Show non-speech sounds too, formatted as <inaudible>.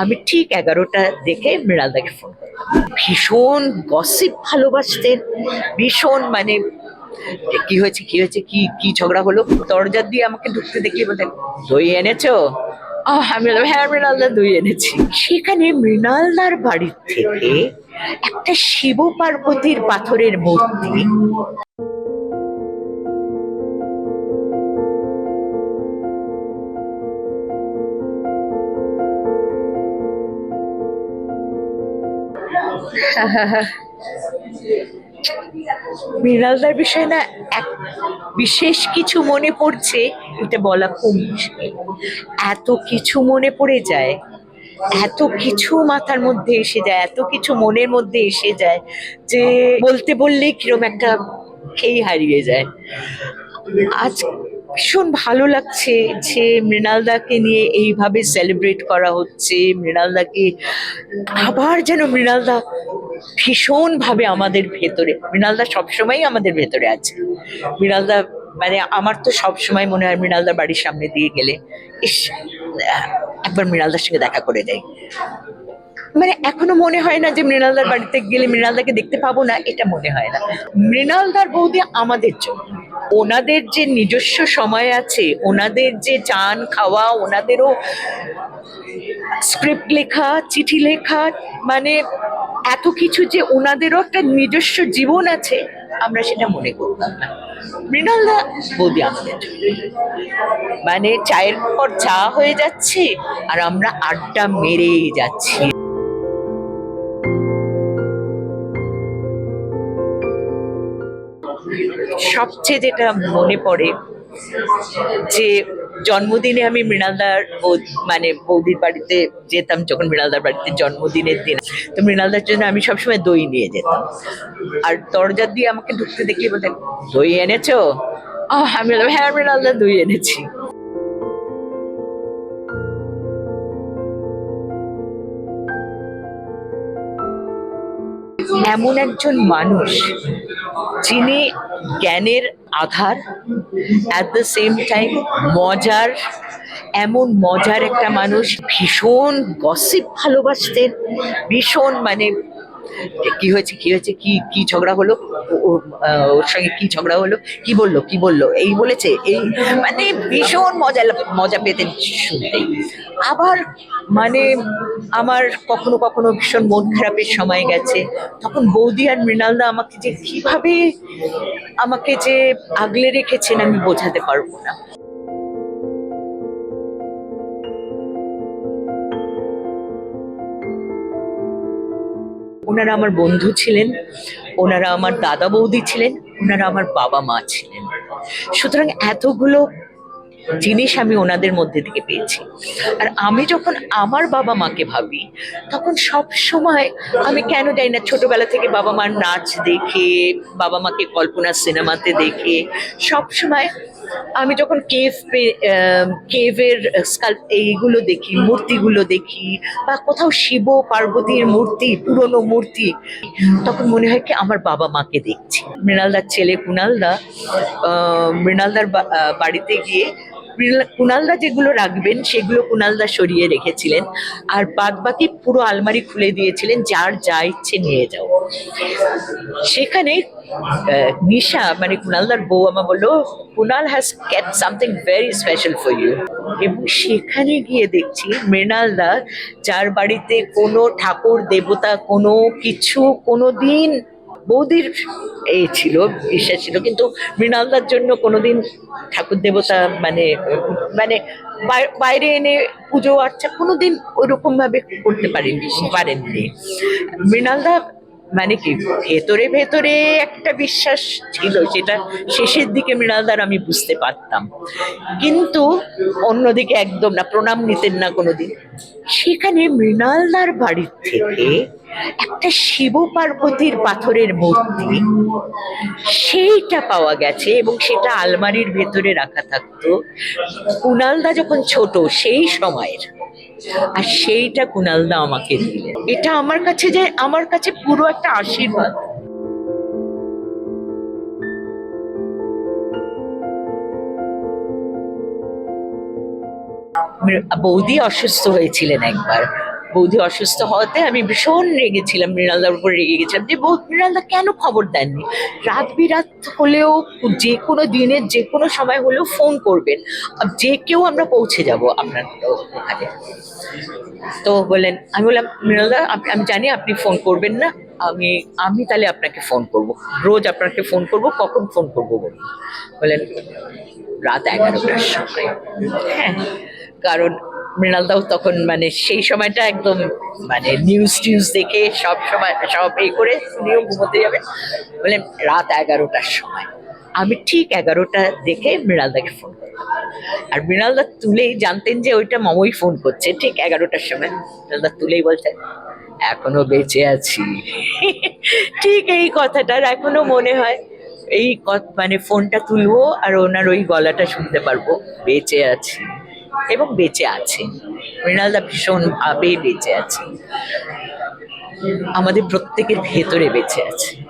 আমি ঠিক এগারোটা দেখে মৃণালদাকে ফোন ভীষণ গসিপ ভালোবাসতেন, ভীষণ মানে কি হয়েছে কি হয়েছে, কি কি ঝগড়া হলো, দরজা দিয়ে আমাকে ঢুকতে দেখলে বলতেন, দই এনেছো? আমি হ্যাঁ মৃণালদা দই এনেছি। সেখানে মৃণালদার বাড়ির থেকে একটা শিব পার্বতীর পাথরের মূর্তি <laughs> মৃণালদার বিষয়ে না এক বিশেষ কিছু মনে পড়ছে, এটা বলা খুব এত কিছু মনে পড়ে যায়, এত কিছু মাথার মধ্যে এসে যায়, এত কিছু মনের মধ্যে এসে যায় যে বলতে বললে কিরম একটা খেই হারিয়ে যায়। আজ ভীষণ ভালো লাগছে যে মৃণালদাকে নিয়ে এইভাবে সেলিব্রেট করা হচ্ছে। মৃণালদাকে আবার যেন মৃণালদা ভীষণ ভাবে আমাদের ভেতরে, মৃণালদা সবসময় আমাদের ভেতরে আছে। মৃণালদা মানে আমার তো সবসময় মনে হয় মৃণালদার বাড়ির সামনে দিয়ে গেলে, ইস, একবার মৃণালদার সঙ্গে দেখা করে দেয়। মানে এখনও মনে হয় না যে মৃণালদার বাড়িতে গেলে মৃণালদাকে দেখতে পাবো না, এটা মনে হয় না। মৃণালদার বৌদি আমাদের জন্য। ওনাদের যে নিজস্ব সময় আছে, ওনাদের যে চান, খাওয়া, ওনাদেরও স্ক্রিপ্ট লেখা, চিঠি লেখা মানে এত কিছু যে ওনাদেরও একটা নিজস্ব জীবন আছে, আমরা সেটা মনে করতাম না। মৃণালদা বৌদি আমাদের মানে চায়ের পর চা হয়ে যাচ্ছে, আর আমরা আড্ডা মেরেই যাচ্ছি। সবচেয়ে যেটা মনে পড়ে যে জন্মদিনে আমি মৃণালদার মানে বৌদির বাড়িতে যেতাম, যখন মৃণালদার বাড়িতে জন্মদিনের দিন। তো মৃণালদার জন্য আমি সবসময় দই নিয়ে যেতাম। আর দরজা দিয়ে আমাকে ঢুকতে দেখলে বলতেন, দই এনেছো? আমি বললাম হ্যাঁ মৃণালদা দই এনেছি। এমন একজন মানুষ যিনি জ্ঞানের আধার অ্যাট দ্য সেম টাইম মজার, এমন মজার একটা মানুষ, ভীষণ গসিপ ভালোবাসতেন, ভীষণ মানে কি হয়েছে কি হয়েছে, কি কি ঝগড়া হলো ওর সঙ্গে কি ঝগড়া হলো? কি বলল? কি বলল? এই বলেছে, এই মানে ভীষণ মজা মজা পেতেন শুনতেই আবার মানে আমার কখনো কখনো ভীষণ মন খারাপের সময় গেছে। তখন বৌদি আর মৃণালদা আমাকে যে কীভাবে আমাকে যে আগলে রেখেছেন আমি বোঝাতে পারব না। ওনারা আমার বন্ধু ছিলেন। ওনারা আমার দাদা বৌদি ছিলেন ওনারা আমার বাবা মা ছিলেন। সুতরাং এতগুলো জিনিস আমি ওনাদের মধ্যে থেকে পেয়েছি। আর আমি যখন আমার বাবা মাকে ভাবি, তখন সব সময় আমি কেন জানি না, ছোটবেলা থেকে বাবা মার নাচ দেখে, বাবা মাকে কল্পনা সিনেমাতে দেখে, সব সময় আমি যখন কেভ কেভের স্কাল এইগুলো দেখি, মূর্তিগুলো দেখি, বা কোথাও শিব পার্বতীর মূর্তি, পুরনো মূর্তি, তখন মনে হয় কি আমার বাবা মাকে দেখছি। মৃণালদার ছেলে কুণালদা মৃণালদার বাড়িতে গিয়ে কুণালদা যেগুলো রাখবেন, সেগুলো কুণালদা সরিয়ে রেখেছিলেন। আর বাদ বাকি পুরো আলমারি খুলে দিয়েছিলেন, যার যা ইচ্ছে নিয়ে যাও। সেখানে নিশা মানে কুণালদার বউ আমা বলল Kunal has got something very special for you এবং সেখানে গিয়ে দেখছি মৃণালদা, যার বাড়িতে কোনো ঠাকুর, দেবতা, কোনো কিছু কোনো দিন বৌদির এ ছিল, বিশ্বাস ছিল, কিন্তু মৃণালদার জন্য কোনোদিন ঠাকুর দেবতা মানে মানে বাইরে এনে পুজো আর্চা কোনোদিন ওইরকম ভাবে করতে পারেনি, পারেননি। মৃণালদা মানে কি, ভেতরে ভেতরে একটা বিশ্বাস ছিল সেটা শেষের দিকে মৃণালদার আমি বুঝতে পারতাম। কিন্তু অন্যদিকে একদম না, প্রণাম নিতেন না কোনোদিন। সেখানে মৃণালদার বাড়ির থেকে একটা শিব পার্বতীর পাথরের মূর্তি, সেইটা পাওয়া গেছে এবং সেটা আলমারির ভেতরে রাখা থাকতো। কুণালদা যখন ছোট, সেই সময়ের আর সেইটা কুণালদা আমাকে দিলেন। এটা আমার কাছে যে, আমার কাছে পুরো একটা আশীর্বাদ। বৌদি অসুস্থ হয়েছিলেন একবার। বৌদি অসুস্থ হওয়াতে আমি ভীষণ রেগেছিলাম মৃণালদার উপর রেগে গেছিলাম। যে বৌ মৃণালদা কেন খবর দেননি? রাত বিরাত হলেও, যে কোনো দিনের, যে কোনো সময় হলেও ফোন করবেন। যে কেউ আমরা পৌঁছে যাব আপনার ওখানে তো বললেন, আমি বললাম, মৃণালদা আমি জানি আপনি ফোন করবেন না, আমি আমি তাহলে আপনাকে ফোন করব। রোজ আপনাকে ফোন করব, কখন ফোন করব বলুন? বললেন, রাত এগারোটার সময়। হ্যাঁ কারণ মৃণালদাও তখন মানে সেই সময়টা একদম মানে নিউজ টিউজ দেখে সব সময়, সব এই করে নিয়েও ঘুমোতে যাবে। বললেন, রাত এগারোটার সময়। আমি ঠিক এগারোটা দেখে মৃণালদাকে ফোন করলাম। আর মৃণালদা তুলেই জানতেন যে ওইটা মামই ফোন করছে, ঠিক এগারোটার সময়। মৃণালদা তুলেই বলছে এখনও বেঁচে আছি। ঠিক এই কথাটার এখনও মনে হয়। এই মানে ফোনটা তুলবো আর ওনার ওই গলাটা শুনতে পারব, বেঁচে আছি। এবং বেঁচে আছে। মৃণালদা ভীষণ ভাবে বেঁচে আছে। আমাদের প্রত্যেকের ভেতরে বেঁচে আছে।